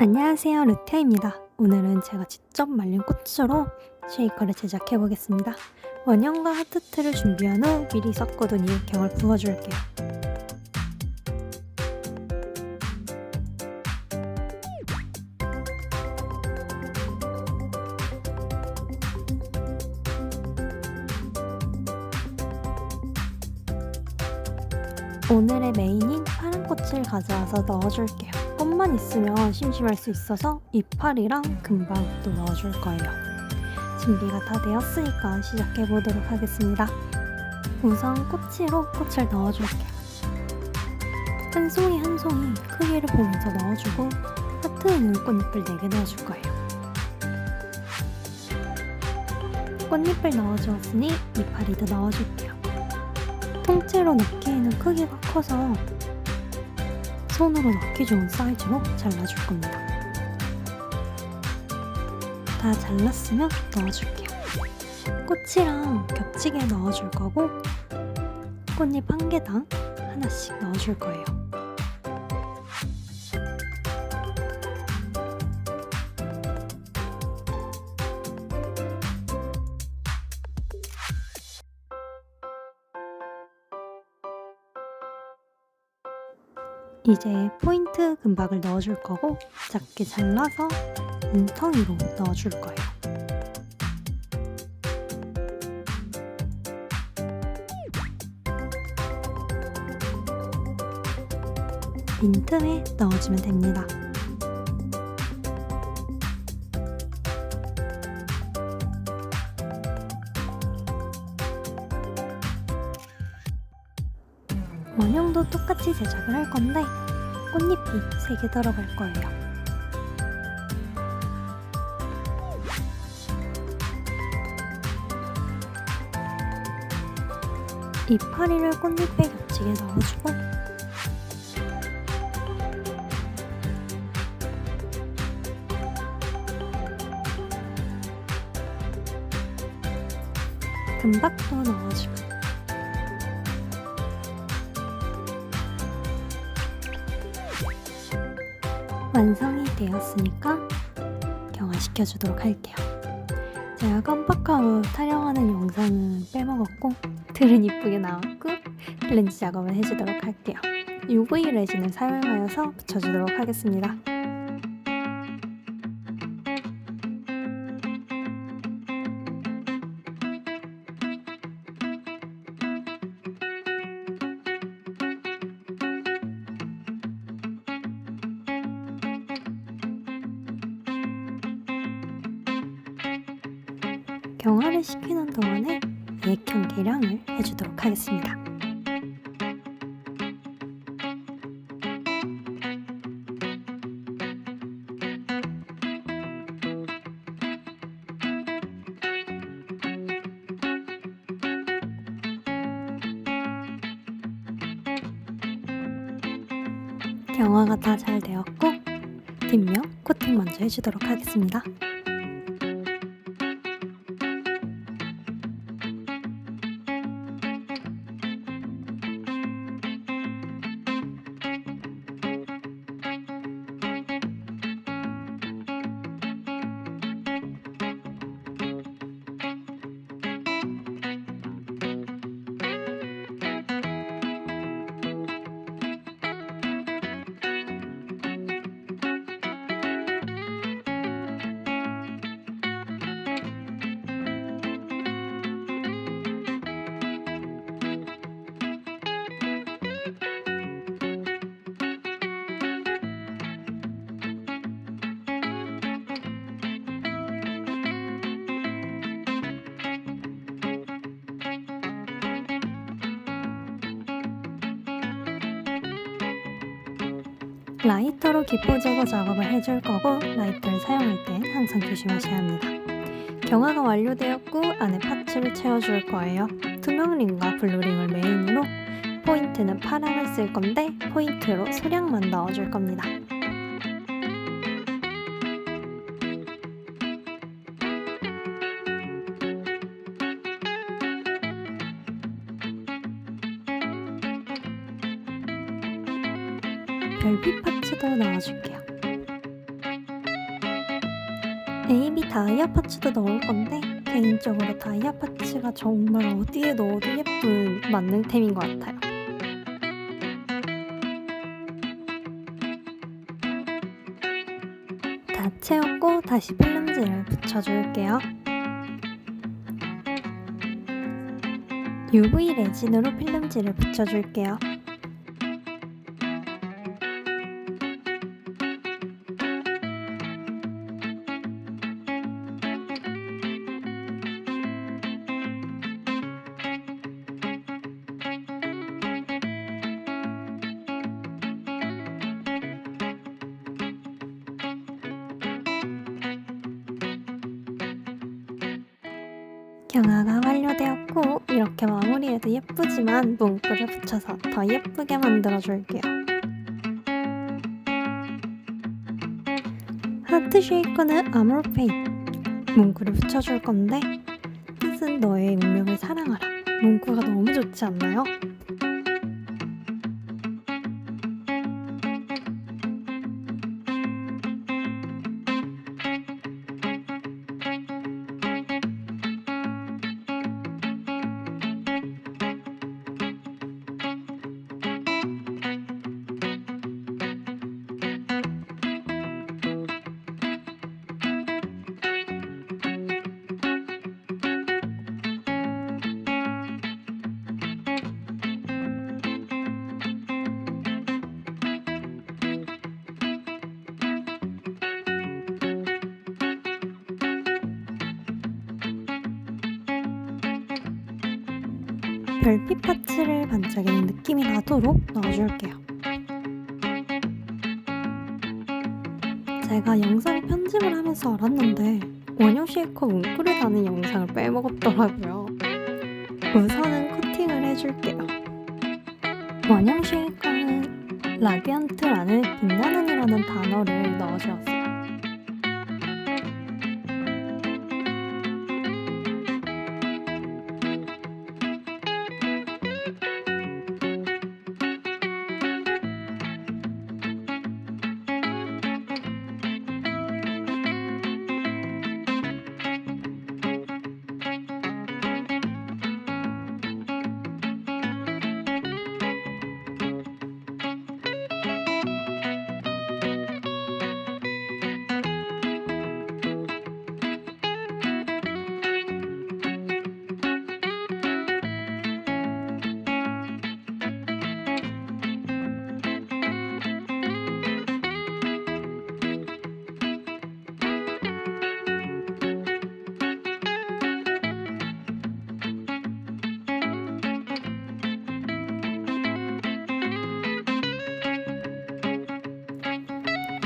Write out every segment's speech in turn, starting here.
안녕하세요 루테입니다. 오늘은 제가 직접 말린 꽃으로 쉐이커를 제작해 보겠습니다. 원형과 하트트를 준비한 후 미리 섞어둔 이액형을 부어줄게요. 오늘의 메인인 파란 꽃을 가져와서 넣어줄게요. 꽃만 있으면 심심할 수 있어서 이파리랑 금방도 넣어줄 거예요. 준비가 다 되었으니까 시작해 보도록 하겠습니다. 우선 꼬치로 꽃을 넣어줄게요. 한 송이 한 송이 크기를 보면서 넣어주고 하트에는 꽃잎을 4개 넣어줄 거예요. 꽃잎을 넣어주었으니 이파리도 넣어줄게요. 통째로 넣기에는 크기가 커서 손으로 넣기 좋은 사이즈로 잘라줄 겁니다. 다 잘랐으면 넣어줄게요. 꽃이랑 겹치게 넣어줄 거고 꽃잎 한 개당 하나씩 넣어줄 거예요. 이제 포인트 금박을 넣어줄 거고 작게 잘라서 뭉텅이로 넣어줄 거예요. 빈틈에 넣어주면 됩니다. 원형도 똑같이 제작을 할 건데 꽃잎이 3개 들어갈 거예요. 이파리를 꽃잎에 겹치게 넣어주고 금박도 넣어주고 완성이 되었으니까 경화시켜 주도록 할게요. 제가 깜빡하고 촬영하는 영상은 빼먹었고 틀은 이쁘게 나왔고 렌즈 작업을 해주도록 할게요. UV 레진을 사용하여서 붙여주도록 하겠습니다. 경화를 시키는 동안에 액형 계량을 해주도록 하겠습니다. 경화가 다 잘 되었고 뒷면 코팅 먼저 해주도록 하겠습니다. 라이터로 기포 제거 작업을 해줄 거고 라이터를 사용할 땐 항상 조심하셔야 합니다. 경화가 완료되었고 안에 파츠를 채워줄 거예요. 투명링과 블루링을 메인으로 포인트는 파랑을 쓸 건데 포인트로 소량만 넣어줄 겁니다. AB 다이아 파츠도 넣을 건데 개인적으로 다이아 파츠가 정말 어디에 넣어도 예쁜 만능템인 것 같아요. 다 채웠고 다시 필름지를 붙여줄게요. UV 레진으로 필름지를 붙여줄게요. 경화가 완료되었고 이렇게 마무리해도 예쁘지만 문구를 붙여서 더 예쁘게 만들어줄게요. 하트 쉐이커는 아몰페이 문구를 붙여줄 건데 뜻은 너의 운명을 사랑하라 문구가 너무 좋지 않나요? 별빛 파츠를 반짝이는 느낌이 나도록 넣어줄게요. 제가 영상 편집을 하면서 알았는데 원형 쉐이커 문구를 다는 영상을 빼먹었더라고요. 우선은 코팅을 해줄게요. 원형 쉐이커는 라디안트라는 빛나는이라는 단어를 넣어주었어요.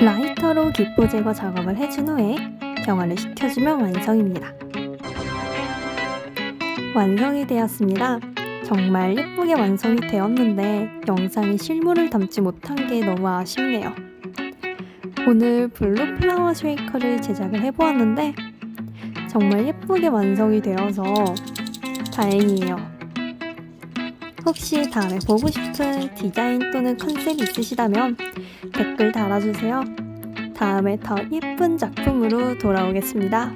라이터로 기포 제거 작업을 해준 후에 경화를 시켜주면 완성입니다. 완성이 되었습니다. 정말 예쁘게 완성이 되었는데 영상이 실물을 담지 못한 게 너무 아쉽네요. 오늘 블루 플라워 쉐이커를 제작을 해보았는데 정말 예쁘게 완성이 되어서 다행이에요. 혹시 다음에 보고 싶은 디자인 또는 컨셉이 있으시다면 댓글 달아주세요. 다음에 더 예쁜 작품으로 돌아오겠습니다.